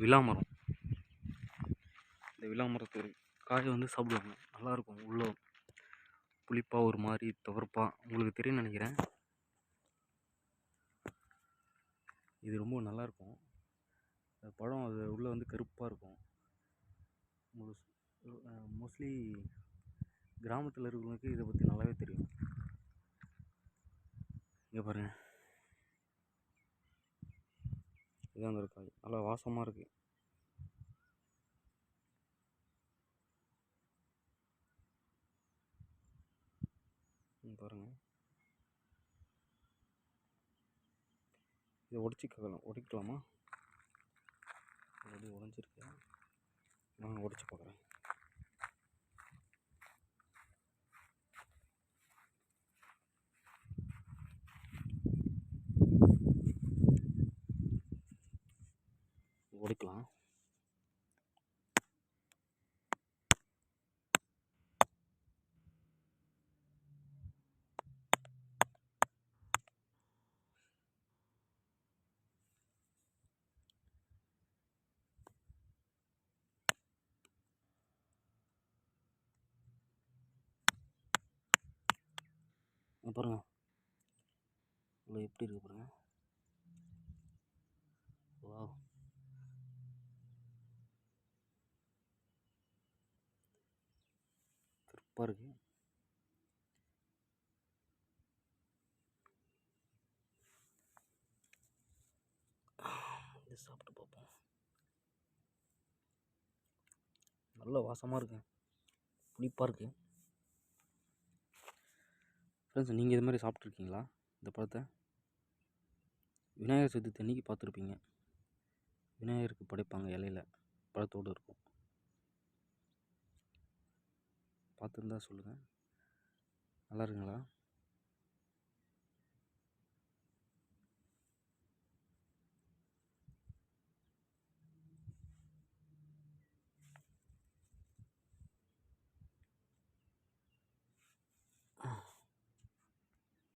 விலா மரம். இந்த விலா காய் வந்து சாப்பிடுவாங்க. நல்லாயிருக்கும் உள்ளே புளிப்பாக ஒரு மாதிரி துவர்ப்பாக உங்களுக்கு தெரியும்னு நினைக்கிறேன். இது ரொம்ப நல்லாயிருக்கும் பழம் அது உள்ளே வந்து கருப்பாக இருக்கும். மோஸ்ட்லி கிராமத்தில் இருக்கிறவங்களுக்கு இதை பற்றி நல்லாவே தெரியும். இங்கே பாருங்கள் இதான் அந்த காய் நல்லா வாசமாக இருக்குது பாருங்கள் பாருங்க. இதை உடச்சிக்கலாம் உடைக்கலாமா ஆல்ரெடி உடஞ்சிருக்கு நான் உடச்சி பார்க்குறேன். உடைக்கலாம். பாருங்கள் பாருங்க. எப்படி இருக்கு பாருங்க. சூப்பராக இருக்குது இது சாப்பிட்டு பார்ப்போம் நல்ல வாசமாக இருக்கு. புளிப்பாக இருக்குது ஃப்ரெண்ட்ஸ் நீங்கள் இது மாதிரி சாப்பிட்ருக்கீங்களா இந்த பழத்தை? விநாயகர் சதுர்த்தி அன்னைக்கு பார்த்துருப்பீங்க விநாயகருக்கு படைப்பாங்க இலையில. பழத்தோடு இருக்கும். பார்த்துருந்தா சொல்லுங்கள் நல்லா